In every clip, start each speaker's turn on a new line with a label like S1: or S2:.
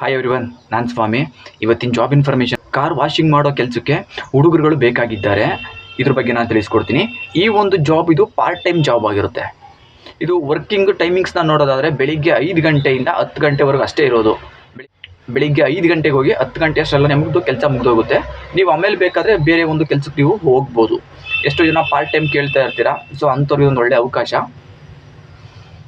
S1: Hi everyone ನಾನು ಸ್ವಾಮಿ. ಇವತ್ತಿನ job information car washing ಮಾಡೋ ಕೆಲಸಕ್ಕೆ ಹುಡುಗರುಗಳು ಬೇಕಾಗಿದ್ದಾರೆ. ಇದ್ರ ಬಗ್ಗೆ ನಾನು ತಿಳಿಸ್ಕೊಡ್ತೀನಿ. ಈ ಒಂದು ಜಾಬ್ ಇದು ಪಾರ್ಟ್ ಟೈಮ್ ಜಾಬ್ ಆಗಿರುತ್ತೆ. ಇದು ವರ್ಕಿಂಗ್ ಟೈಮಿಂಗ್ಸ್ನ ನೋಡೋದಾದರೆ ಬೆಳಿಗ್ಗೆ ಐದು ಗಂಟೆಯಿಂದ ಹತ್ತು ಗಂಟೆವರೆಗೂ ಅಷ್ಟೇ ಇರೋದು. ಬೆಳಿ- ಬೆಳಿಗ್ಗೆ ಐದು ಗಂಟೆಗೆ ಹೋಗಿ ಹತ್ತು ಗಂಟೆ ಅಷ್ಟೆಲ್ಲ ನಿಮ್ಮದು ಕೆಲಸ ಮುಗಿದೋಗುತ್ತೆ. ನೀವು ಆಮೇಲೆ ಬೇಕಾದರೆ ಬೇರೆ ಒಂದು ಕೆಲಸಕ್ಕೆ ನೀವು ಹೋಗ್ಬೋದು. ಎಷ್ಟೋ ಜನ ಪಾರ್ಟ್ ಟೈಮ್ ಕೇಳ್ತಾ ಇರ್ತೀರಾ. ಸೊ ಅಂಥವ್ರಿಗೆ ಒಂದು ಒಳ್ಳೆ ಅವಕಾಶ.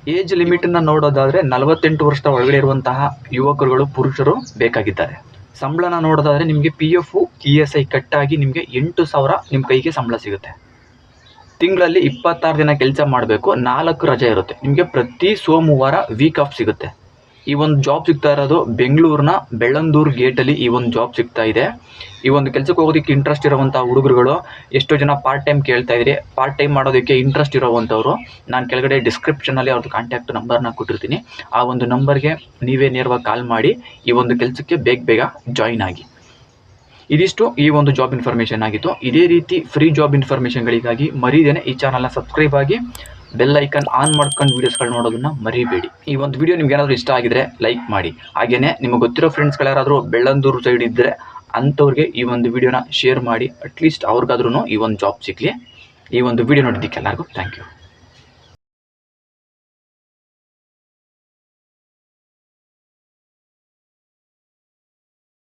S1: ಏಜ್ ಲಿಮಿಟನ್ನು ನೋಡೋದಾದರೆ ನಲವತ್ತೆಂಟು ವರ್ಷದ ಒಳಗಡೆ ಇರುವಂತಹ ಯುವಕರುಗಳು, ಪುರುಷರು ಬೇಕಾಗಿದ್ದಾರೆ. ಸಂಬಳನ ನೋಡೋದಾದರೆ ನಿಮಗೆ P F E S I ಕಟ್ಟಾಗಿ ನಿಮಗೆ ಎಂಟು ಸಾವಿರ ನಿಮ್ಮ ಕೈಗೆ ಸಂಬಳ ಸಿಗುತ್ತೆ. ತಿಂಗಳಲ್ಲಿ ಇಪ್ಪತ್ತಾರು ದಿನ ಕೆಲಸ ಮಾಡಬೇಕು, ನಾಲ್ಕು ರಜೆ ಇರುತ್ತೆ. ನಿಮಗೆ ಪ್ರತಿ ಸೋಮವಾರ ವೀಕ್ ಆಫ್ ಸಿಗುತ್ತೆ. ಈ ಒಂದು ಜಾಬ್ ಸಿಗ್ತಾ ಇರೋದು ಬೆಂಗಳೂರಿನ ಬೆಳ್ಳಂದೂರು ಗೇಟಲ್ಲಿ ಈ ಒಂದು ಜಾಬ್ ಸಿಗ್ತಾ ಇದೆ. ಈ ಒಂದು ಕೆಲಸಕ್ಕೆ ಹೋಗೋದಕ್ಕೆ ಇಂಟ್ರೆಸ್ಟ್ ಇರುವಂಥ ಹುಡುಗರುಗಳು ಎಷ್ಟೋ ಜನ ಪಾರ್ಟ್ ಟೈಮ್ ಕೇಳ್ತಾ ಇದ್ರಿ. ಪಾರ್ಟ್ ಟೈಮ್ ಮಾಡೋದಕ್ಕೆ ಇಂಟ್ರೆಸ್ಟ್ ಇರೋವಂಥವ್ರು, ನಾನು ಕೆಳಗಡೆ ಡಿಸ್ಕ್ರಿಪ್ಷನಲ್ಲಿ ಅವ್ರದ್ದು ಕಾಂಟ್ಯಾಕ್ಟ್ ನಂಬರ್ನ ಕೊಟ್ಟಿರ್ತೀನಿ. ಆ ಒಂದು ನಂಬರ್ಗೆ ನೀವೇ ನೇರವಾಗಿ ಕಾಲ್ ಮಾಡಿ ಈ ಒಂದು ಕೆಲಸಕ್ಕೆ ಬೇಗ ಬೇಗ ಜಾಯಿನ್ ಆಗಿ. ಇದಿಷ್ಟು ಈ ಒಂದು ಜಾಬ್ ಇನ್ಫಾರ್ಮೇಷನ್ ಆಗಿತ್ತು. ಇದೇ ರೀತಿ ಫ್ರೀ ಜಾಬ್ ಇನ್ಫಾರ್ಮೇಷನ್ಗಳಿಗಾಗಿ ಮರೀದೇನೆ ಈ ಚಾನಲ್ನ ಸಬ್ಸ್ಕ್ರೈಬ್ ಆಗಿ ಬೆಲ್ ಐಕನ್ ಆನ್ ಮಾಡ್ಕೊಂಡು ವೀಡಿಯೋಸ್ಗಳು ನೋಡೋದನ್ನ ಮರಿಬೇಡಿ. ಈ ಒಂದು ವಿಡಿಯೋ ನಿಮ್ಗೆ ಏನಾದರೂ ಇಷ್ಟ ಆಗಿದ್ರೆ ಲೈಕ್ ಮಾಡಿ. ಹಾಗೇನೆ ನಿಮಗೆ ಗೊತ್ತಿರೋ ಫ್ರೆಂಡ್ಸ್ಗಳಾದರೂ ಬೆಳ್ಳಂದೂರು ಸೈಡ್ ಇದ್ದರೆ ಅಂಥವ್ರಿಗೆ ಈ ಒಂದು ವಿಡಿಯೋನ ಶೇರ್ ಮಾಡಿ ಅಟ್ಲೀಸ್ಟ್ ಅವ್ರಿಗಾದ್ರೂ ಈ ಒಂದು ಜಾಬ್ ಸಿಗಲಿ. ಈ ಒಂದು ವಿಡಿಯೋ ನೋಡಿದ್ದಕ್ಕೆ ಎಲ್ಲರಿಗೂ ಥ್ಯಾಂಕ್ ಯು